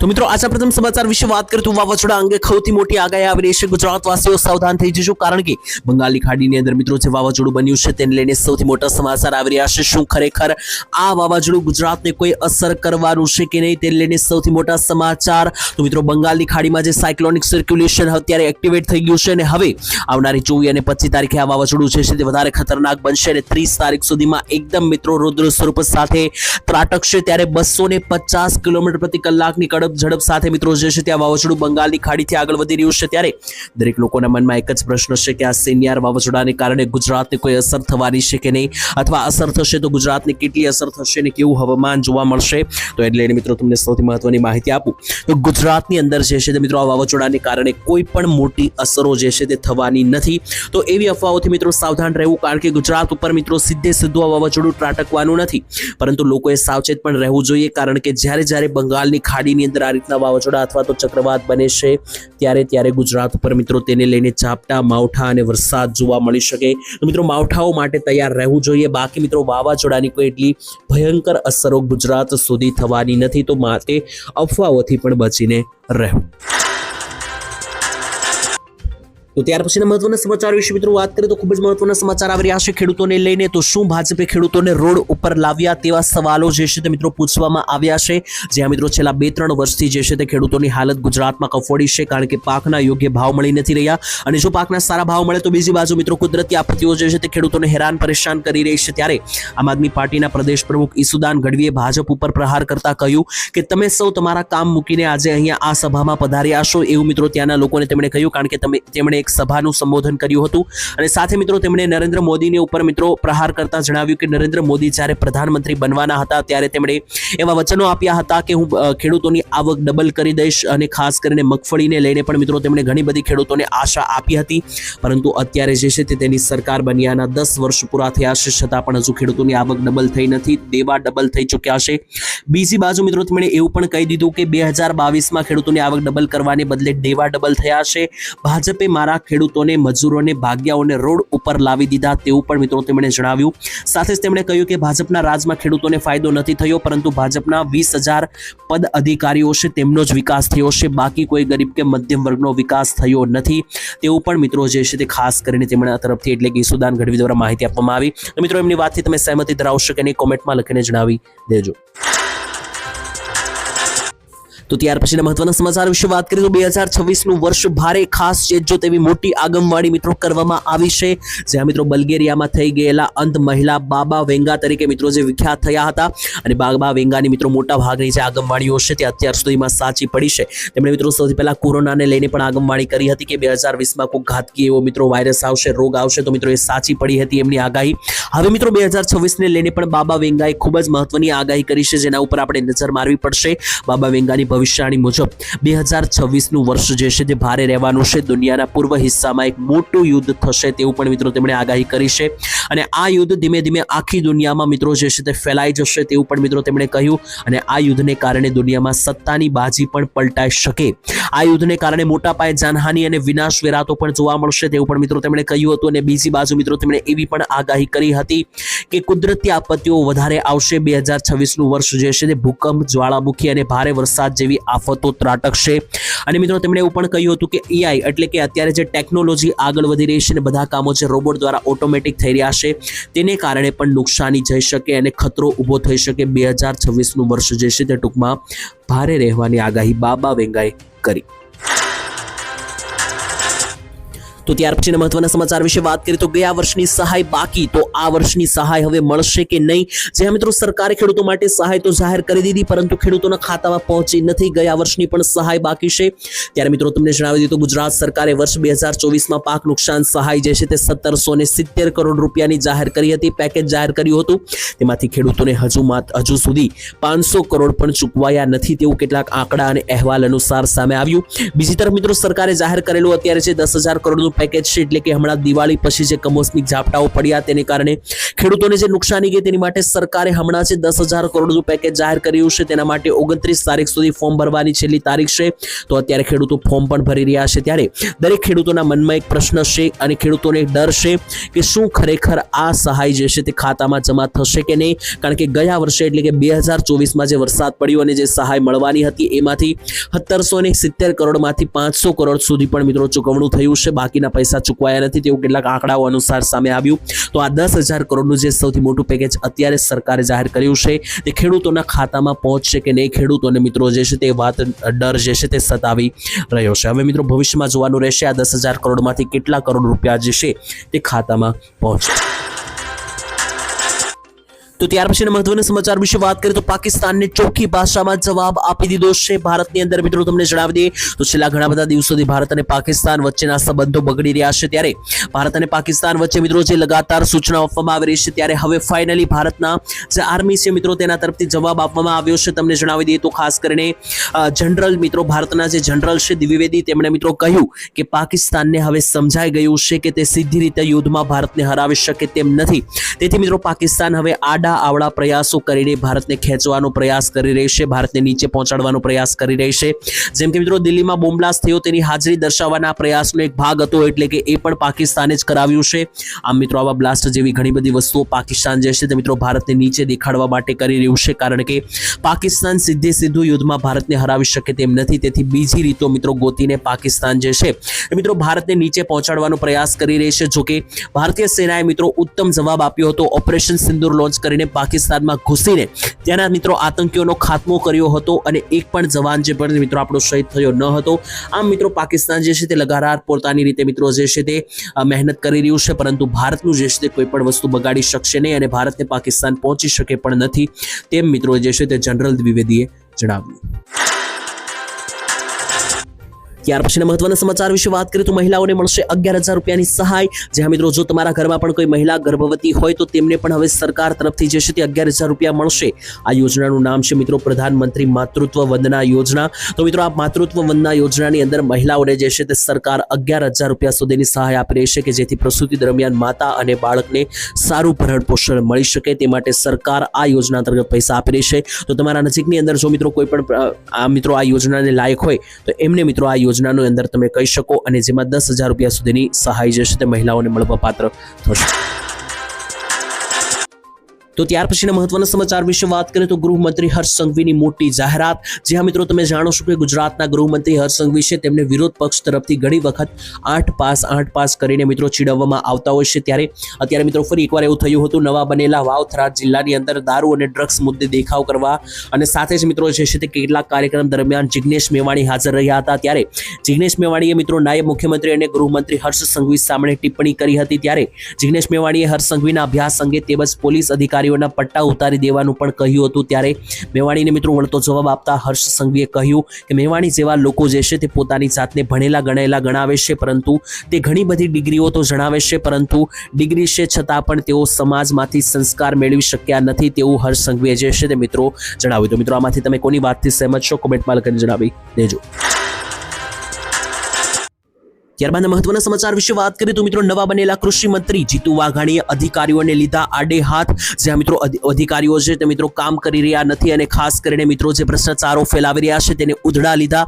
તો મિત્રો આજના પ્રથમ સમાચાર વિશે વાત કરીએ તો વાવાઝોડા અંગે સૌથી મોટી આગાહી આવી રહી છે. ગુજરાતવાસીઓ સાવધાન થઈ જજો, કારણ કે બંગાળની ખાડીની અંદર મિત્રો જે વાવાઝોડું બન્યું છે તેને લઈને સૌથી મોટા સમાચાર આવી રહ્યા છે. શું ખરેખર આ વાવાઝોડું ગુજરાતને કોઈ અસર કરવાનું છે કે નહીં તેને લઈને સૌથી મોટા સમાચાર? તો મિત્રો, બંગાળની ખાડીમાં જે સાયક્લોનિક સર્ક્યુલેશન અત્યારે એક્ટિવેટ થઈ ગયું છે અને હવે આવનારી ચોવીસ અને પચીસ તારીખે આ વાવાઝોડું છે તે વધારે ખતરનાક બનશે અને ત્રીસ તારીખ સુધીમાં એકદમ મિત્રો, રુદ્ર સ્વરૂપ સાથે ત્રાટકશે. ત્યારે બસો પચાસ કિલોમીટર પ્રતિ કલાકની કડક ઝડપ સાથે મિત્રો જે છે ત્યાં વાવાઝોડું બંગાળની ખાડીથી આગળ વધી રહ્યું છે ત્યારે દરેક લોકોના મનમાં એક જ પ્રશ્ન છે કે આ સિનિયર વાવાઝોડાને કારણે ગુજરાતને કોઈ અસર થવાની છે કે નહીં? અથવા અસર થશે તો ગુજરાતને કેટલી અસર થશે ને કેવું હવામાન જોવા મળશે? તો એટલે મિત્રો તમને સૌથી મહત્વની માહિતી આપું. તો ગુજરાતની અંદર જે છે તે મિત્રો આ વાવાઝોડાને કારણે કોઈ પણ મોટી અસરો જે છે તે થવાની નથી. તો એવી અફવાઓથી મિત્રો સાવધાન રહેવું કારણ કે ગુજરાત ઉપર મિત્રો સીધે સીધું આ વાવાઝોડું ત્રાટકવાનું નથી. પરંતુ લોકોએ સાવચેત પણ રહેવું જોઈએ કારણ કે જ્યારે જ્યારે બંગાળની ખાડીની અંદર આ રીતના વાવાઝોડા અથવા તો ચક્રવાત બને છે, ત્યારે ત્યારે ગુજરાત ઉપર મિત્રો તેને લઈને ઝાપટા, માવઠા અને વરસાદ જોવા મળી શકે. તો મિત્રો, માવઠાઓ માટે તૈયાર રહેવું જોઈએ. બાકી મિત્રો, વાવાઝોડાની કોઈ એટલી ભયંકર અસરો ગુજરાત સુધી થવાની નથી. તો માટે અફવાઓથી પણ બચીને રહેવું. તો ત્યાર પછીના મહત્વના સમાચાર વિશે મિત્રો વાત કરીએ તો ખૂબ જ મહત્વના સમાચાર આવી રહ્યા છે ખેડૂતોને લઈને. તો શું ભાજપે ખેડૂતોને રોડ ઉપર લાવ્યા તેવા સવાલો જે છે તે મિત્રો પૂછવામાં આવ્યા છે. જ્યાં મિત્રો છેલ્લા બે ત્રણ વર્ષથી જે છે તે ખેડૂતોની હાલત ગુજરાતમાં કફોડી છે કારણ કે પાકના યોગ્ય ભાવ મળી નથી રહ્યા. અને જો પાકના સારા ભાવ મળે તો બીજી બાજુ મિત્રો કુદરતી આપત્તિઓ જે છે તે ખેડૂતોને હેરાન પરેશાન કરી રહી છે. ત્યારે આમ આદમી પાર્ટીના પ્રદેશ પ્રમુખ ઈસુદાન ગઢવીએ ભાજપ ઉપર પ્રહાર કરતા કહ્યું કે તમે સૌ તમારા કામ મૂકીને આજે અહીંયા આ સભામાં પધાર્યા છો. એવું મિત્રો ત્યાંના લોકોને તેમણે કહ્યું કારણ કે તમે, તેમણે એક સભાનું સંબોધન કર્યું હતું. અને સાથે મિત્રો તેમણે નરેન્દ્ર મોદીની ઉપર મિત્રો પ્રહાર કરતા જણાવ્યું કે નરેન્દ્ર મોદી જ્યારે પ્રધાનમંત્રી બનવાના હતા ત્યારે તેમણે એવા વચનો આપ્યા હતા કે હું ખેડૂતોની આવક ડબલ કરી દઈશ અને ખાસ કરીને મગફળીને લઈને પણ મિત્રો તેમણે ઘણી બધી ખેડૂતોને આશા આપી હતી. પરંતુ અત્યારે જે છે તે તેની સરકાર બન્યાના દસ વર્ષ પૂરા થયા છે. છતાં પણ હજુ ખેડૂતોની આવક ડબલ થઈ નથી. દેવા ડબલ થઈ ચૂક્યા છે. બીજી બાજુ મિત્રો તેમણે એવું પણ કહી દીધું કે બે હજાર બાવીસમાં ખેડૂતોની આવક ડબલ કરવાને બદલે દેવા ડબલ થયા છે. ભાજપે મારા ખેડૂતોને, મજૂરોને ભાગ્યાઓને રોડ ઉપર લાવી દીધા તેવું પણ મિત્રો તેમણે જણાવ્યું. સાથે જ તેમણે કહ્યું કે ભાજપના રાજમાં ખેડૂતોને ફાયદો નથી થયો, પરંતુ ભાજપના વીસ હજાર પદ અધિકારીઓ છે તેમનો જ વિકાસ થયો છે. બાકી કોઈ ગરીબ કે મધ્યમ વર્ગનો વિકાસ થયો નથી. તેવું પણ મિત્રો જે છે તે ખાસ કરીને તેમના તરફથી એટલે કે ઈસુદાન ગઢવી દ્વારા માહિતી આપવામાં આવી. મિત્રો, એમની વાતથી તમે સહેમતી ધરાવશો કે નહીં, કોમેન્ટમાં લખીને જણાવી દેજો. તો ત્યાર પછીના મહત્વના સમાચાર વિશે વાત કરીએ તો બે હજાર છવ્વીસનું વર્ષ ભારે ખાસ છે, જો તેવી મોટી આગમવાણી મિત્રો કરવામાં આવી છે. જ્યાં મિત્રો બલ્ગેરિયામાં થઈ ગયેલા અંત મહિલા બાબા વેંગા તરીકે મિત્રો જે વિખ્યાત થયા હતા અને બાબા વેંગાની મિત્રો મોટા ભાગની જે આગમવાણીઓ છે તે અત્યાર સુધીમાં સાચી પડી છે. તેમણે મિત્રો સૌથી પહેલા કોરોનાને લઈને પણ આગમવાણી કરી હતી કે બે હજાર વીસમાં કોઈ ઘાતકી એવો મિત્રો વાયરસ આવશે, રોગ આવશે તો મિત્રો એ સાચી પડી હતી એમની આગાહી. હવે મિત્રો બે હજાર છવ્વીસને લઈને પણ બાબા વેંગાએ ખૂબ જ મહત્વની આગાહી કરી છે, જેના ઉપર આપણે નજર મારવી પડશે. બાબા વેંગાની ભવિષ્યવાણી મુજબ બે હજાર છવ્વીસનું વર્ષ જે છે તે ભારે રહેવાનું છે. દુનિયાના પૂર્વ હિસ્સામાં એક મોટું યુદ્ધ થશે તેવું પણ મિત્રો તેમણે આગાહી કરી છે. અને આ યુદ્ધ ધીમે ધીમે આખી દુનિયામાં મિત્રો જે છે તે ફેલાઈ જશે તેવું પણ મિત્રો તેમણે કહ્યું. અને આ યુદ્ધને કારણે દુનિયામાં સત્તાની બાજી પણ પલટાઈ શકે. આ યુદ્ધને કારણે મોટા પાયે જાનહાની અને વિનાશ વેરાતો પણ જોવા મળશે તેવું પણ મિત્રો તેમણે કહ્યું હતું. અને બીજી બાજુ મિત્રો તેમણે એવી પણ આગાહી કરી હતી કે કુદરતી આપત્તિઓ વધારે આવશે. બે હજાર છવ્વીસનું વર્ષ જે છે તે ભૂકંપ, જ્વાળામુખી અને ભારે વરસાદ જેવી આફતો ત્રાટકશે. અને મિત્રો, તેમણે એવું પણ કહ્યું હતું કે એઆઈ એટલે કે અત્યારે જે ટેકનોલોજી આગળ વધી રહી છે અને બધા કામો જે રોબોટ દ્વારા ઓટોમેટિક થઈ રહ્યા છે, તેને કારણે પણ નુકસાની જઈ શકે અને ખતરો ઊભો થઈ શકે બે હજાર છવ્વીસનું વર્ષ જે છે તે ટૂંકમાં ભારે રહેવાની આગાહી બાબા વેંગાએ કરી. તો ત્યાર પછીના મહત્વના સમાચાર વિશે વાત કરીએ તો ગયા વર્ષની સહાય બાકી. તો આ વર્ષની સહાય હવે મળશે કે નહીં? જ્યાં મિત્રો સરકારે ખેડૂતો માટે સહાય તો જાહેર કરી દીધી, પરંતુ ખેડૂતોના ખાતામાં પહોંચી નથી. ગયા વર્ષની પણ સહાય બાકી છે. ત્યારે મિત્રો તમને જણાવી દીધું ગુજરાત સરકારે વર્ષ બે હજાર ચોવીસમાં પાક નુકસાન સહાય જે છે તે સત્તરસો ને સિત્તેર કરોડ રૂપિયાની જાહેર કરી હતી, પેકેજ જાહેર કર્યું હતું. તેમાંથી ખેડૂતોને હજુ હજુ સુધી પાંચસો કરોડ પણ ચૂકવાયા નથી તેવું કેટલાક આંકડા અને અહેવાલ અનુસાર સામે આવ્યું. બીજી તરફ મિત્રો સરકારે જાહેર કરેલું અત્યારે છે દસ હજાર કરોડનું પેકેજ છે એટલે કે હમણાં દિવાળી પછી જે કમોસમી ઝાપટાઓ પડ્યા તેને કારણે ખેડૂતોને જે નુકસાની ગઈ તેની માટે સરકારે હમણાં જે દસ હજાર કરોડનું પેકેજ જાહેર કર્યું છે તેના માટે ઓગણત્રીસ તારીખ સુધી ફોર્મ ભરવાની છેલ્લી તારીખ છે. તો અત્યારે ખેડૂતો ફોર્મ પણ ભરી રહ્યા છે. ત્યારે દરેક ખેડૂતોના મનમાં એક પ્રશ્ન છે અને ખેડૂતોને ડર છે કે શું ખરેખર આ સહાય જે છે તે ખાતામાં જમા થશે કે નહીં? કારણ કે ગયા વર્ષે એટલે કે બે હજાર ચોવીસમાં જે વરસાદ પડ્યો અને જે સહાય મળવાની હતી એમાંથી સત્તરસો ને સિત્તેર કરોડમાંથી પાંચસો કરોડ સુધી પણ મિત્રો ચૂકવણું થયું છે. બાકીના પૈસા ચૂકવાયા નથી તેવું કેટલાક આંકડાઓ અનુસાર સામે આવ્યું. તો આ દસ હજાર કરોડનું જે સૌથી મોટું પેકેજ અત્યારે સરકારે જાહેર કર્યું છે, તે ખેડૂતોના ખાતામાં પહોંચશે કે નહીં? ખેડૂતોને મિત્રો જે છે તે વાત, ડર જે છે તે સતાવી રહ્યો છે. હવે મિત્રો ભવિષ્યમાં જોવાનું રહેશે આ દસ હજાર કરોડમાંથી કેટલા કરોડ રૂપિયા જે છે તે ખાતામાં પહોંચે તો ત્યાર પછીના મહત્વના સમાચાર વિશે વાત કરીએ તો પાકિસ્તાનને ચોખ્ખી ભાષામાં જવાબ આપી દીધો છે. ભારતની અંદર મિત્રો તમને જણાવી દઈએ તો છેલ્લા ઘણા બધા દિવસોથી ભારત અને પાકિસ્તાન વચ્ચેના સંબંધો બગડી રહ્યા છે ત્યારે ભારત અને પાકિસ્તાન વચ્ચે મિત્રો જે લગાતાર સૂચના આપવામાં આવી રહી છે ત્યારે હવે ફાઇનલી ભારતના જે આર્મી છે મિત્રો તેના તરફથી જવાબ આપવામાં આવ્યો છે. તમને જણાવી દઈએ તો ખાસ કરીને જનરલ મિત્રો ભારતના જે જનરલ છે દ્વિવેદી તેમણે મિત્રો કહ્યું કે પાકિસ્તાનને હવે સમજાઈ ગયું છે કે તે સીધી રીતે યુદ્ધમાં ભારતને હરાવી શકે તેમ નથી. તેથી મિત્રો પાકિસ્તાન હવે આડા આવડા પ્રયાસો કરીને ભારતને ખેંચવાનો પ્રયાસ કરી રહી છે, ભારતને નીચે પહોંચાડવાનો પ્રયાસ કરી રહી છે. જેમ કે મિત્રો, દિલ્હીમાં બોમ્બલાસ્ટ થયો, તેની હાજરી દર્શાવવાના પ્રયાસનો એક ભાગ હતો, એટલે કે એ પણ પાકિસ્તાને જ કરાવ્યું છે. આમ મિત્રો, આવા બ્લાસ્ટ જેવી ઘણી બધી વસ્તુઓ પાકિસ્તાન જે છે, તે મિત્રો ભારતને નીચે દેખાડવા માટે કરી રહ્યું છે, કારણ કે પાકિસ્તાન સીધે સીધું યુદ્ધમાં ભારતને હરાવી શકે તેમ નથી, તેથી બીજી રીતો મિત્રો ગોતીને પાકિસ્તાન જે છે મિત્રો ભારતને નીચે પહોંચાડવાનો પ્રયાસ કરી રહી છે. જોકે ભારતીય સેનાએ મિત્રો ઉત્તમ જવાબ આપ્યો હતો, ઓપરેશન સિંદૂર લોન્ચ કરીને પાકિસ્તાનમાં ઘૂસીને ત્યાંના મિત્રો આતંકીઓનો ખાત્મો કર્યો હતો અને એક પણ જવાન જે પણ મિત્રો આપણો શહીદ થયો ન હતો. આમ મિત્રો પાકિસ્તાન જે છે તે લગાતાર પોતાની રીતે મિત્રો જે છે તે મહેનત કરી રહ્યું છે, પરંતુ ભારતનું જે છે તે કોઈ પણ વસ્તુ બગાડી શકશે નહીં અને ભારતને પાકિસ્તાન પહોંચી શકે પણ નથી. તેમ મિત્રો જે છે તે જનરલ દ્વિવેદીએ જણાવ્યું. ત્યાર પછીના મહત્વના સમાચાર વિશે વાત કરીએ તો મહિલાઓને મળશે અગિયાર હજાર રૂપિયાની સહાય. જ્યાં મિત્રો, જો તમારા ઘરમાં પણ કોઈ મહિલા ગર્ભવતી હોય તો તેમને પણ હવે સરકાર તરફથી જે છે તે અગિયાર હજાર રૂપિયા મળશે. આ યોજનાનું નામ છે મિત્રો, પ્રધાનમંત્રી માતૃત્વ વંદના યોજના. તો મિત્રો, આ માતૃત્વ વંદના યોજનાની અંદર મહિલાઓને જે છે તે સરકાર અગિયાર હજાર રૂપિયા સુધીની સહાય આપી રહી છે કે જેથી પ્રસૂતિ દરમિયાન માતા અને બાળકને સારું ભરણ પોષણ મળી શકે તે માટે સરકાર આ યોજના અંતર્ગત પૈસા આપી રહી છે. તો તમારા નજીકની અંદર જો મિત્રો કોઈ પણ આ મિત્રો આ યોજનાને લાયક હોય તો એમને મિત્રો આ યોજનાનો અંદર તમે કહી શકો અને જેમાં દસ હજાર રૂપિયા સુધીની સહાય જે છે તે મહિલાઓને મળવા પાત્ર થશે. તો ત્યાર પછીના મહત્વના સમાચાર વિશે વાત કરીએ તો ગૃહમંત્રી હર્ષ સંઘવીની મોટી જાહેરાત. જ્યાં મિત્રો તમે જાણો છો કે ગુજરાતના ગૃહમંત્રી હર્ષ સંઘવી છે, તેમને વિરોધ પક્ષ તરફથી ઘણી વખત આઠ પાસ આઠ પાસ કરીને મિત્રો ચીડવવામાં આવતા હોય છે. ત્યારે અત્યારે મિત્રો ફરી એકવાર એવું થયું હતું, નવા બનેલા વાવ થરાદ જિલ્લાની અંદર દારૂ અને ડ્રગ્સ મુદ્દે દેખાવ કરવા અને સાથે જ મિત્રો જે છે તે કેટલાક કાર્યક્રમ દરમિયાન જિગ્નેશ મેવાણી હાજર રહ્યા હતા. ત્યારે જિગ્નેશ મેવાણીએ મિત્રો નાયબ મુખ્યમંત્રી અને ગૃહમંત્રી હર્ષ સંઘવી સામે ટિપ્પણી કરી હતી. ત્યારે જિગ્નેશ મેવાણીએ હર્ષ સંઘવીના અભ્યાસ અંગે તેમજ પોલીસ અધિકારીઓના પટ્ટા ઉતારી દેવાનું પણ કહ્યું હતું. ત્યારે મેવાણીને મિત્રો વળતો જવાબ આપતા હર્ષ સંઘવીએ કહ્યું કે મેવાણી જેવા લોકો જે છે તે પોતાની જાતને ભણેલા ગણેલા ગણાવે છે, પરંતુ તે ઘણી બધી ડિગ્રીઓ તો જણાવે છે, પરંતુ ડિગ્રી છે છતાં પણ તેઓ સમાજમાંથી સંસ્કાર મેળવી શક્યા નથી તેવું હર્ષ સંઘવીએ જે છે તે મિત્રો જણાવ્યું તો મિત્રો, આમાંથી તમે કોની વાતથી સહેમત છો? કોમેન્ટમાં લખીને જણાવી દેજો. ત્યારબાદ મહત્વના સમાચાર વિશે વાત કરીએ તો મિત્રો નવા બનેલા કૃષિ મંત્રી જીતુ વાઘાણીએ અધિકારીઓને લીધા આડે હાથ. જ્યાં મિત્રો અધિકારીઓ છે તે મિત્રો કામ કરી રહ્યા નથી અને ખાસ કરીને મિત્રો જે ભ્રષ્ટાચારો ફેલાવી રહ્યા છે તેને ઉધડા લીધા.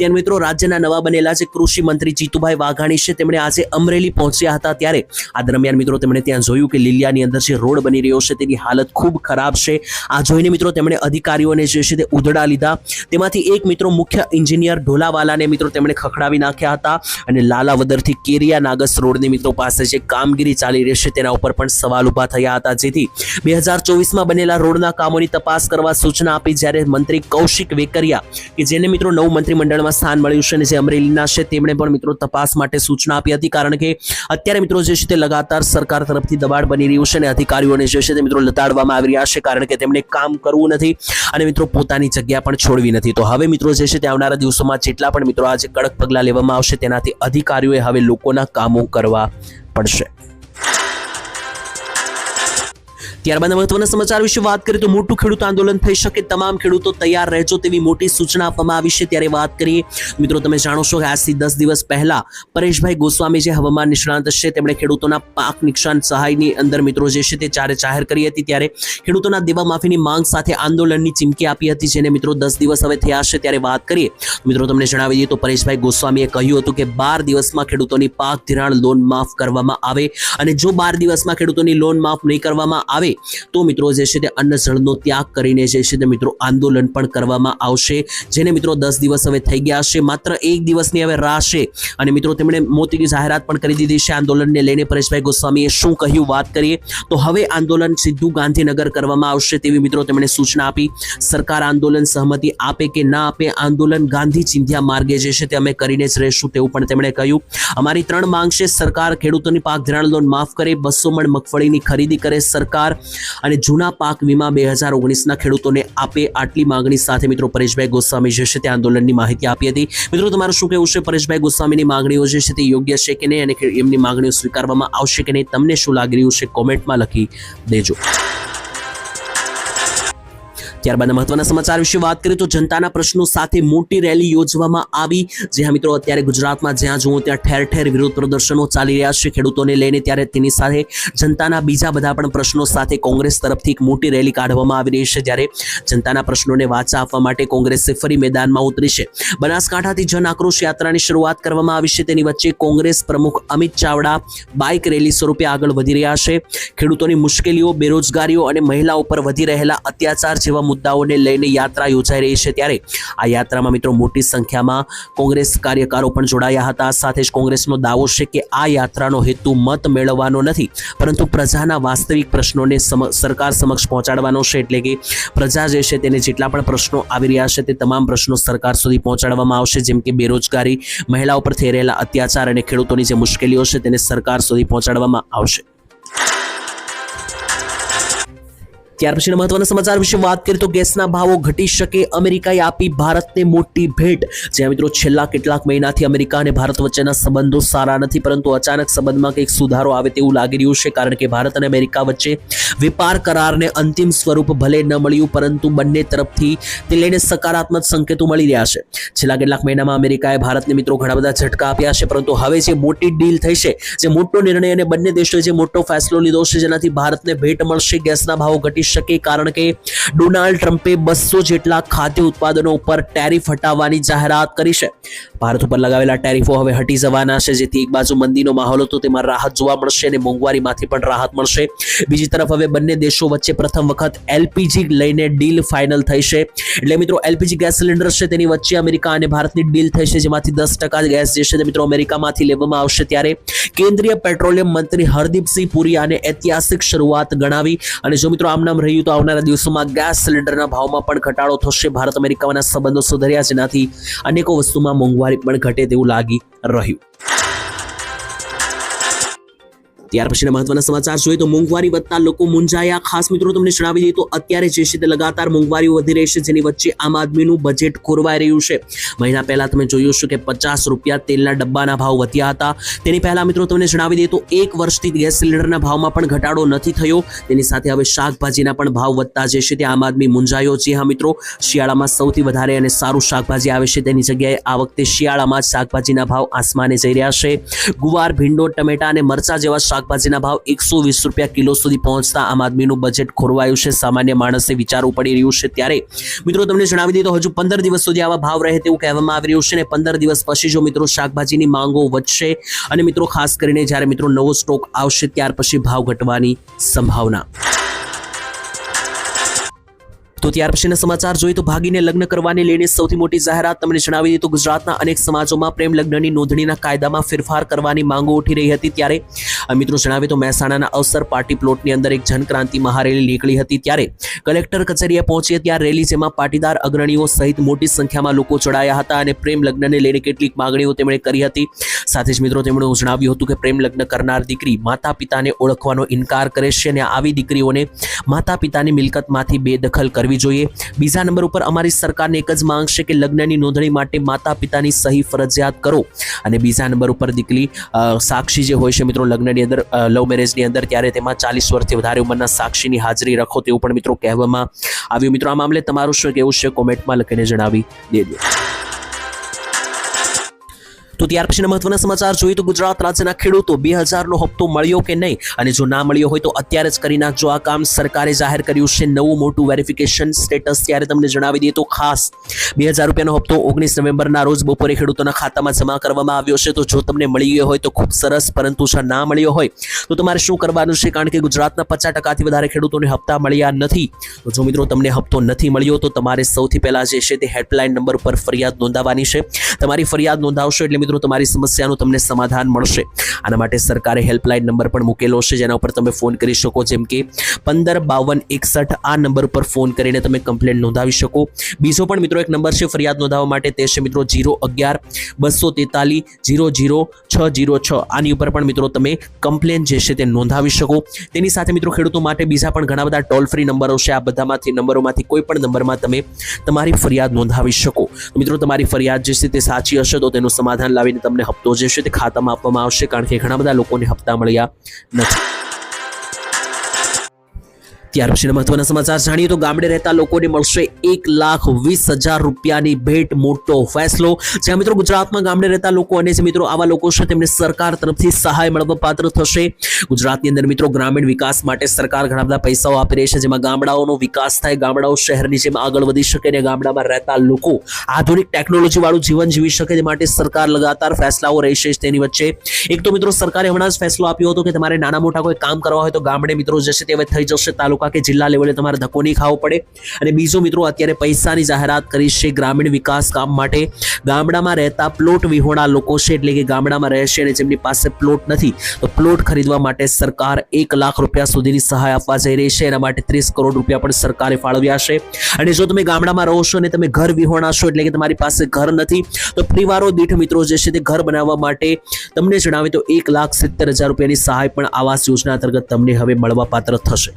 ત્યાં મિત્રો રાજ્યના નવા બનેલા જે કૃષિ મંત્રી જીતુભાઈ વાઘાણી છે તેમણે આજે અમરેલી પહોંચ્યા હતા ત્યારે આ દરમિયાન મિત્રો તેમણે ત્યાં જોયું કે લીલિયાની અંદર જે રોડ બની રહ્યો છે તેની હાલત ખૂબ ખરાબ છે. આ જોઈને મિત્રો તેમણે અધિકારીઓને જે છે તે ઉધડા લીધા. તેમાંથી એક મિત્રો મુખ્ય એન્જિનિયર ઢોલાવાલાને મિત્રો તેમણે ખખડાવી નાખ્યા હતા અને લાલાવદરથી કેરિયા નાગસ રોડની મિત્રો પાસે જે કામગીરી ચાલી રહી છે તેના ઉપર પણ સવાલ ઊભા થયા હતા. જેથી બે હજાર ચોવીસમાં બનેલા રોડના કામોની તપાસ કરવા સૂચના આપી જ્યારે મંત્રી કૌશિક વેકરિયા, કે જેને મિત્રો નવું મંત્રીમંડળમાં સ્થાન મળ્યું છે અને જે અમરેલીના છે, તેમણે પણ મિત્રો તપાસ માટે સૂચના આપી હતી. કારણ કે અત્યારે મિત્રો જે છે તે લગાતાર સરકાર તરફથી દબાણ બની રહ્યું છે અને અધિકારીઓને જે છે તે મિત્રો લતાડવામાં આવી રહ્યા છે, કારણ કે તેમણે કામ કરવું નથી અને મિત્રો પોતાની જગ્યા પણ છોડવી નથી. તો હવે મિત્રો જે છે તે આવનારા દિવસોમાં જેટલા પણ મિત્રો આજે કડક પગલાં લેવામાં આવશે તેનાથી અધિકારીઓએ હવે લોકોના કામો કરવા પડશે. ત્યારબાદ મહત્વના સમાચાર વિશે વાત કરીએ તો મોટું ખેડૂત આંદોલન થઈ શકે, તમામ ખેડૂતો તૈયાર રહેજો તેવી મોટી સૂચના આપવામાં આવી છે. ત્યારે વાત કરીએ, મિત્રો તમે જાણો છો કે આજથી દસ દિવસ પહેલા પરેશભાઈ ગોસ્વામી જે હવામાન નિષ્ણાંત છે, તેમણે ખેડૂતોના પાક નુકસાન સહાયની અંદર મિત્રો જે છે તે ચારે જાહેર કરી હતી. ત્યારે ખેડૂતોના દેવા માફીની માંગ સાથે આંદોલનની ચીમકી આપી હતી, જેને મિત્રો દસ દિવસ હવે થયા છે. ત્યારે વાત કરીએ, મિત્રો તમને જણાવી દઈએ તો પરેશભાઈ ગોસ્વામીએ કહ્યું હતું કે બાર દિવસમાં ખેડૂતોની પાક ધિરાણ લોન માફ કરવામાં આવે અને જો બાર દિવસમાં ખેડૂતોની લોન માફ નહીં કરવામાં આવે તો મિત્રો જે છે તે અન્ન જળનો ત્યાગ કરીને જે છે તે મિત્રો આંદોલન પણ કરવામાં આવશે, જેને મિત્રો દસ દિવસ હવે થઈ ગયા છે, માત્ર એક દિવસની હવે રાહ છે. અને મિત્રો તેમણે મોતીની જાહેરાત પણ કરી દીધી છે આંદોલનને લઈને. પરેશભાઈ ગોસ્વામીએ શું કહ્યું વાત કરીએ, તો હવે આંદોલન સીધું ગાંધીનગર કરવામાં આવશે તેવી મિત્રો તેમણે સૂચના આપી. સરકાર આંદોલન સહમતિ આપે કે ના આપે, આંદોલન ગાંધી ચિંધ્યા માર્ગે જે છે તે અમે કરીને જ રહેશું તેવું પણ તેમણે કહ્યું. અમારી ત્રણ માંગ છે, સરકાર ખેડૂતોની પાક ધિરાણ લોન માફ કરે, બસો મણ મગફળીની ખરીદી કરે સરકાર અને જૂના પાક વીમા બે હજાર ઓગણીસના ખેડૂતોને આપે આટલી માંગણી સાથે મિત્રો પરેશભાઈ ગોસ્વામી જે છે તે આંદોલનની માહિતી આપી હતી. મિત્રો, તમારું શું કહેવું છે? પરેશભાઈ ગોસ્વામીની માંગણીઓ જે છે તે યોગ્ય છે કે નહીં અને એમની માંગણીઓ સ્વીકારવામાં આવશે કે નહીં? તમને શું લાગી રહ્યું છે? કોમેન્ટમાં લખી દેજો. ત્યારબાદ મહત્વના સમાચાર વિશે વાત કરીએ તો જનતાના પ્રશ્નો સાથે મોટી રેલી યોજવામાં આવી. જે મિત્રો અત્યારે ગુજરાતમાં જ્યાં જુઓ ત્યાં ઠેર ઠેર વિરોધ પ્રદર્શનો ચાલી રહ્યા છે. ખેડૂતોને લઈને ત્યારે તેની સાથે જનતાના બીજા બધા પણ પ્રશ્નો સાથે કોંગ્રેસ તરફથી એક મોટી રેલી કાઢવામાં આવી રહી છે. જ્યારે જનતાના પ્રશ્નોને વાચા આપવા માટે કોંગ્રેસે ફરી મેદાનમાં ઉતરી છે. બનાસકાંઠાથી જન આક્રોશ યાત્રાની શરૂઆત કરવામાં આવી છે. તેની વચ્ચે કોંગ્રેસ પ્રમુખ અમિત ચાવડા બાઇક રેલી સ્વરૂપે આગળ વધી રહ્યા છે. ખેડૂતોની મુશ્કેલીઓ, બેરોજગારીઓ અને મહિલાઓ પર વધી રહેલા અત્યાચાર જેવા મુદ્દાઓને લઈને યાત્રા યોજાઈ રહી છે ત્યારે આ યાત્રામાં મિત્રો મોટી સંખ્યામાં કોંગ્રેસ કાર્યકરો પણ જોડાયા હતા. સાથે જ કોંગ્રેસનો દાવો છે કે આ યાત્રાનો હેતુ મત મેળવવાનો નથી, પરંતુ પ્રજાના વાસ્તવિક પ્રશ્નોને સરકાર સમક્ષ પહોંચાડવાનો છે એટલે કે પ્રજા જે છે તેને જેટલા પણ પ્રશ્નો આવી રહ્યા છે તે તમામ પ્રશ્નો સરકાર સુધી પહોંચાડવામાં આવશે. જેમ કે બેરોજગારી, મહિલાઓ પર થઈ રહેલા અત્યાચાર અને ખેડૂતોની જે મુશ્કેલીઓ છે તેને સરકાર સુધી પહોંચાડવામાં આવશે. ત્યાર પછીના મહત્વના સમાચાર વિશે વાત કરીએ તો ગેસના ભાવો ઘટી શકે અમેરિકાએ આપી ભારતને મોટી ભેટ. જ્યાં મિત્રો છેલ્લા કેટલાક મહિનાથી અમેરિકા અને ભારત વચ્ચેના સંબંધો સારા નથી, પરંતુ અચાનક સંબંધમાં કંઈક સુધારો આવે તેવું લાગી રહ્યું છે, કારણ કે ભારત અને અમેરિકા વચ્ચે વેપાર કરારને અંતિમ સ્વરૂપ ભલે ન મળ્યું, પરંતુ બંને તરફથી તે લઈને સકારાત્મક સંકેતો મળી રહ્યા છે. છેલ્લા કેટલાક મહિનામાં અમેરિકાએ ભારતને મિત્રો ઘણા બધા ઝટકા આપ્યા છે, પરંતુ હવે જે મોટી ડીલ થઈ છે, જે મોટો નિર્ણય અને બંને દેશોએ જે મોટો ફેસલો લીધો છે, જેનાથી ભારતને ભેટ મળશે, ગેસના ભાવો ઘટી શકે કારણ કે ડોનાલ્ડ ટ્રમ્પે બસો જેટલા ખાદ્ય ઉત્પાદનો ઉપર ટેરિફ હટાવવાની જાહેરાત કરી છે. ભારત ઉપર લગાવેલા ટેરિફો હવે હટી જવાના છે. જેથી એક બાજુ મંદીનો માહોલ હતો તેમાં રાહત જોવા મળશે અને મોંઘવારીમાંથી પણ રાહત મળશે. બીજી તરફ હવે બંને દેશો વચ્ચે પ્રથમ વખત એલપીજી લઈને ડીલ ફાઇનલ થઈ છે. એટલે મિત્રો, એલપીજી ગેસ સિલિન્ડર છે તેની વચ્ચે અમેરિકા અને ભારતની ડીલ થઈ છે, જેમાંથી દસ ટકા ગેસ જે છે તે મિત્રો અમેરિકામાંથી લેવામાં આવશે ત્યારે કેન્દ્રીય પેટ્રોલિયમ મંત્રી હરદીપસિંહ પુરી આને ઐતિહાસિક શરૂઆત ગણાવી. અને જો મિત્રો આમ નામ રહ્યું તો આવનારા દિવસોમાં ગેસ સિલિન્ડરના ભાવમાં પણ ઘટાડો થશે. ભારત અમેરિકાના સંબંધો સુધર્યા, જેનાથી અનેકો વસ્તુમાં મોંઘવારી પણ ઘટે તેવું લાગી રહ્યું. ત્યાર પછીના મહત્વના સમાચાર જોઈએ તો મોંઘવારી વધતા લોકો મુંજાયા ખાસ મિત્રો, તમને જણાવી દઈએ તો અત્યારે જે છે તે લગાતાર મોંઘવારી વધી રહી છે, જેની વચ્ચે આમ આદમીનું બજેટ ખોરવાઈ રહ્યું છે. મહિના પહેલા તમે જોયું છે કે પચાસ રૂપિયા તેલના ડબ્બાના ભાવ વધ્યા હતા. તેની પહેલા મિત્રો, તમને જણાવી દઈએ તો એક વર્ષથી ગેસ સિલિન્ડરના ભાવમાં પણ ઘટાડો નથી થયો. તેની સાથે હવે શાકભાજીના પણ ભાવ વધતા જે છે. તે આમ આદમી મૂંઝાયો. છે હા મિત્રો, શિયાળામાં સૌથી વધારે અને સારું શાકભાજી આવે છે તેની જગ્યાએ. આ વખતે શિયાળામાં જ શાકભાજીના ભાવ આસમાને જઈ રહ્યા છે. ગુવાર, ભીંડો, ટમેટા અને મરચા જેવા શાકભાજીના ભાવ એકસો વીસ રૂપિયા કિલો સુધી પહોંચતા આમ આદમીનું બજેટ ખોરવાયું છે. સામાન્ય માણસે વિચારવું પડી રહ્યું છે ત્યારે. મિત્રો, તમને જણાવી દીધો હજુ પંદર દિવસ સુધી આવા ભાવ રહે તેવું કહેવામાં આવી રહ્યું છે અને પંદર દિવસ પછી જો મિત્રો શાકભાજીની માંગો વધશે અને મિત્રો ખાસ કરીને જ્યારે મિત્રો નવો સ્ટોક આવશે, ત્યાર પછી ભાવ ઘટવાની સંભાવના. તો ત્યાર પછીના સમાચાર જોઈએ તો ભાગીને લગ્ન કરવાને લઈને સૌથી મોટી જાહેરાત તમને જણાવી દીધી ગુજરાતના અનેક સમાજોમાં પ્રેમ લગ્નની નોંધણીના કાયદામાં ફેરફાર કરવાની માંગો ઉઠી રહી હતી ત્યારે મિત્રો જણાવે તો મહેસાણાના અવસર પાર્ટી પ્લોટની અંદર એક જનક્રાંતિ મહારેલી નીકળી હતી ત્યારે કલેક્ટર કચેરીએ પહોંચી ત્યાં રેલી જેમાં પાટીદાર અગ્રણીઓ સહિત મોટી સંખ્યામાં લોકો જોડાયા હતા અને પ્રેમ લગ્નને લઈને કેટલીક માંગણીઓ તેમણે કરી હતી. સાથે જ મિત્રો તેમણે જણાવ્યું હતું કે પ્રેમ લગ્ન કરનાર દીકરી માતા પિતાને ઓળખવાનો ઇનકાર કરે છે અને આવી દીકરીઓને માતા પિતાની મિલકતમાંથી બેદખલ કરવી કરવી જોઈએ. બીજા નંબર ઉપર અમારી સરકારને એક જ માંગ છે કે લગ્નની નોંધણી માટે માતા પિતાની સહી ફરજિયાત કરો. અને બીજા નંબર ઉપર દીકરી સાક્ષી જે હોય છે મિત્રો લગ્નની અંદર લવ મેરેજની અંદર ત્યારે તેમાં ચાલીસ વર્ષથી વધારે ઉંમરના સાક્ષીની હાજરી રાખો તેવું પણ મિત્રો કહેવામાં આવ્યું. મિત્રો, આ મામલે તમારું શું કહેવું છે? કોમેન્ટમાં લખીને જણાવી દેજો. તો ત્યાર પછીના મહત્વના સમાચાર જોઈએ તો ગુજરાત રાજ્યના ખેડૂતો બે હજારનો હપ્તો મળ્યો કે નહીં? અને જો ના મળ્યો હોય તો અત્યારે જ કરી નાખજો આ કામ. સરકારે જાહેર કર્યું છે નવું મોટું વેરિફિકેશન સ્ટેટસ ત્યારે તમને જણાવી દઈએ તો ખાસ બે હજાર રૂપિયાનો હપ્તો ઓગણીસ નવેમ્બરના રોજ બપોરે ખેડૂતોના ખાતામાં જમા કરવામાં આવ્યો છે. તો જો તમને મળી ગયો હોય તો ખૂબ સરસ, પરંતુ જો ના મળ્યો હોય તો તમારે શું કરવાનું છે? કારણ કે ગુજરાતના પચાસ ટકાથી વધારે ખેડૂતોને હપ્તા મળ્યા નથી. તો જો મિત્રો તમને હપ્તો નથી મળ્યો તો તમારે સૌથી પહેલાં જે છે તે હેલ્પલાઇન નંબર પર ફરિયાદ નોંધાવવાની છે. તમારી ફરિયાદ નોંધાવશો એટલે મિત્રો, તમારી સમસ્યાનું તમને સમાધાન મળશે. આના માટે સરકારે હેલ્પલાઇન નંબર પણ મૂકેલો છે, જેના ઉપર તમે ફોન કરી શકો. જેમ કે પંદર બાવન એકસઠ આ નંબર પર ફોન કરીને તમે કમ્પ્લેન નોંધાવી શકો. બીજો પણ મિત્રો એક નંબર છે, ફરિયાદ નોંધાવવા માટે તે છે મિત્રો જીરો અગિયાર બસો તેતાલીસ જીરો જીરો છ જીરો છ. આની ઉપર પણ મિત્રો તમે કમ્પ્લેન જે છે તે નોંધાવી શકો. તેની સાથે મિત્રો ખેડૂતો માટે બીજા પણ ઘણા બધા ટોલ ફ્રી નંબરો છે. આ બધામાંથી, નંબરોમાંથી કોઈ પણ નંબરમાં તમે તમારી ફરિયાદ નોંધાવી શકો. મિત્રો, તમારી ફરિયાદ જે છે તે સાચી હશે તો તેનું સમાધાન લાવીને તમને હપ્તો જે છે તે ખાતામાં આપવામાં આવશે કારણ કે ઘણા બધા લોકોને હપ્તા મળ્યા નથી. ત્યાર સમાચાર જાણીએ તો ગામડે રહેતા લોકોને મળશે એક લાખ વીસ હજાર રૂપિયાની ભેટ મોટો ફેસલો. જ્યાં મિત્રો ગુજરાતમાં ગામડે રહેતા લોકો અને જે મિત્રો આવા લોકો છે તેમને સરકાર તરફથી સહાય મળવા પાત્ર થશે. ગુજરાતની અંદર મિત્રો ગ્રામીણ વિકાસ માટે સરકાર ઘણા બધા પૈસાઓ આપી રહી છે, જેમાં ગામડાઓનો વિકાસ થાય, ગામડાઓ શહેરની જેમ આગળ વધી શકે અને ગામડામાં રહેતા લોકો આધુનિક ટેકનોલોજી વાળું જીવન જીવી શકે તે માટે સરકાર લગાતાર ફેસલાઓ રહેશે છે તેની વચ્ચે. એક તો મિત્રો સરકારે હમણાં જ ફેસલો આપ્યો હતો કે તમારે નાના મોટા કોઈ કામ કરવા હોય તો ગામડે મિત્રો જશે તે હવે થઈ જશે, તાલુકા કે જિલ્લા લેવલે તમારે ધક્કો નહીં ખાવો પડે. અને બીજો મિત્રો અત્યારે પૈસાની જાહેરાત કરી છે ગ્રામીણ વિકાસ કામ માટે. ગામડામાં રહેતા પ્લોટ વિહોણા લોકો છે, એટલે કે ગામડામાં રહેશે અને જેમની પાસે પ્લોટ નથી, તો પ્લોટ ખરીદવા માટે સરકાર એક લાખ રૂપિયા સુધીની સહાય આપવા જઈ રહી છે. એના માટે ત્રીસ કરોડ રૂપિયા પણ સરકારે ફાળવ્યા છે. અને જો તમે ગામડામાં રહો છો અને તમે ઘર વિહોણા છો, એટલે કે તમારી પાસે ઘર નથી, તો પરિવારો દીઠ મિત્રો જે છે તે ઘર બનાવવા માટે તમને જણાવે તો એક લાખ સિત્તેર હજાર રૂપિયાની સહાય પણ આવાસ યોજના અંતર્ગત તમને હવે મળવા પાત્ર થશે.